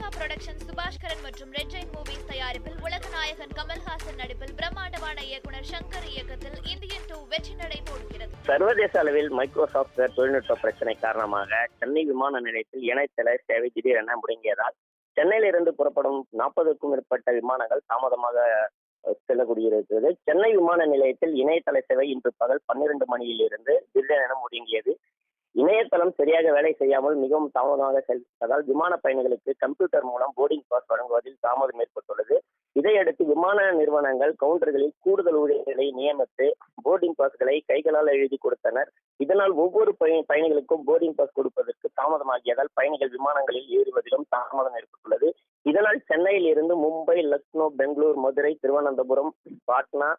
Lyca production Subaskaran மற்றும் red Jain movies தயாரிப்பில் உலகநாயகன் கமல்ஹாசன் நடிப்பில் பிரம்மாண்டமான இயக்குனர் சங்கர் இயக்கத்தில் இந்தியன் டூ வெற்றி நடை போடுகிறது. சர்வதேச அளவில் மைக்ரோசாப்ட் தொழில்நுட்ப பிரச்சனை காரணமாக சென்னை விமான நிலையத்தில் இணையதள சேவை திடீரென முடங்கியதால் சென்னையிலிருந்து புறப்படும் நாற்பதுக்கும் மேற்பட்ட விமானங்கள் தாமதமாக செல்லக்கூடியிருக்கிறது. சென்னை விமான நிலையத்தில் இணையதள சேவை இன்று பகல் பன்னிரண்டு மணியிலிருந்து திடீரென முடங்கியது. இணையதளம் சரியாக வேலை செய்யாமல் மிகவும் தாமதமாக செயல்பட்டதால் விமான பயணிகளுக்கு கம்ப்யூட்டர் மூலம் போர்டிங் பாஸ் வழங்குவதில் தாமதம் ஏற்பட்டுள்ளது. இதையடுத்து விமான நிறுவனங்கள் கவுண்டர்களில் கூடுதல் ஊழியர்களை நியமித்து போர்டிங் பாஸ்களை கைகளால் எழுதி கொடுத்தனர். இதனால் ஒவ்வொரு பயணிகளுக்கும் போர்டிங் பாஸ் கொடுப்பதற்கு தாமதமாகியதால் பயணிகள் விமானங்களில் ஏறுவதிலும் தாமதம் ஏற்பட்டுள்ளது. இதனால் சென்னையில் இருந்து மும்பை லக்னோ பெங்களூர் மதுரை திருவனந்தபுரம் பாட்னா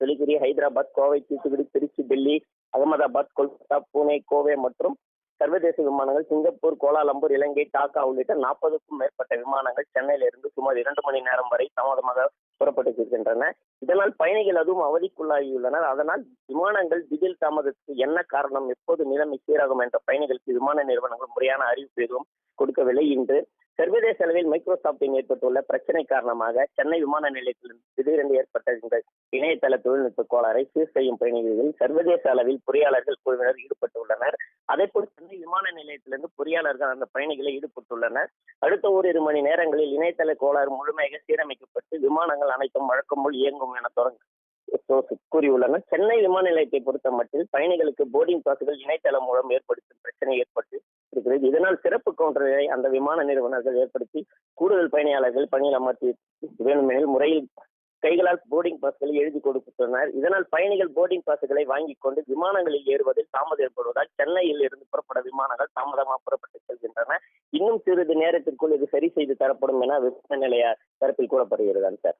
சிலிகுரி ஹைதராபாத் கோவை தூத்துக்குடி திருச்சி டெல்லி அகமதாபாத் கொல்கத்தா புனே கோவை மற்றும் சர்வதேச விமானங்கள் சிங்கப்பூர் கோலாலம்பூர் இலங்கை டாக்கா உள்ளிட்ட நாற்பதுக்கும் மேற்பட்ட விமானங்கள் சென்னையிலிருந்து சுமார் இரண்டு மணி நேரம் வரை தாமதமாக புறப்பட்டு செல்கின்றன இதனால் பயணிகள் அதுவும் அவதிக்குள்ளாகியுள்ளனர். அதனால் விமானங்கள் திடீர் தாமதத்துக்கு என்ன காரணம் எப்போது நிலைமை சீராகும் என்ற பயணிகளுக்கு விமான நிறுவனங்கள் முறையான அறிவிப்பு எதுவும் கொடுக்கவில்லை. இன்று சர்வதேச அளவில் மைக்ரோசாப்டின் ஏற்பட்டுள்ள பிரச்சனை காரணமாக சென்னை விமான நிலையத்தில் திடீரென்று ஏற்பட்ட இந்த இணையதள தொழில்நுட்ப கோளாறை சீர் செய்யும் பணிகளில் சர்வதேச அளவில் பொறியாளர்கள் குழுவினர் ஈடுபட்டுள்ளனர். அதேபோல் சென்னை விமான நிலையத்திலிருந்து பொறியாளர்கள் அந்த பயணிகளை ஈடுபட்டுள்ளனர். அடுத்த ஓரிரு மணி நேரங்களில் இணையதள கோளாறு முழுமையாக சீரமைக்கப்பட்டு விமானங்கள் அனைத்தும் வழக்கம் போல் இயங்கும் என தொடங்க கூறியுள்ளனர். சென்னை விமான நிலையத்தை பொறுத்த மட்டில் பயணிகளுக்கு போர்டிங் பாஸ்கள் இணையதளம் மூலம் ஏற்படுத்தும் பிரச்சனை ஏற்பட்டு இருக்கிறது. இதனால் சிறப்பு கவுண்டர்களை அந்த விமான நிறுவனர்கள் ஏற்படுத்தி கூடுதல் பயணியாளர்கள் பணியில் அமர்த்தி வேண்டுமெனில் முறையில் கைகளால் போர்டிங் பாஸ்களை எழுதி கொடுத்துள்ளனர். இதனால் பயணிகள் போர்டிங் பாஸ்களை வாங்கிக் கொண்டு விமானங்களில் ஏறுவதில் தாமதம் ஏற்படுவதால் சென்னையில் இருந்து புறப்பட விமானங்கள் தாமதமாக புறப்பட்டு செல்கின்றன. இன்னும் சிறிது நேரத்திற்குள் இது சரி செய்து தரப்படும் என விமான நிலைய தரப்பில் கூறப்படுகிறது சார்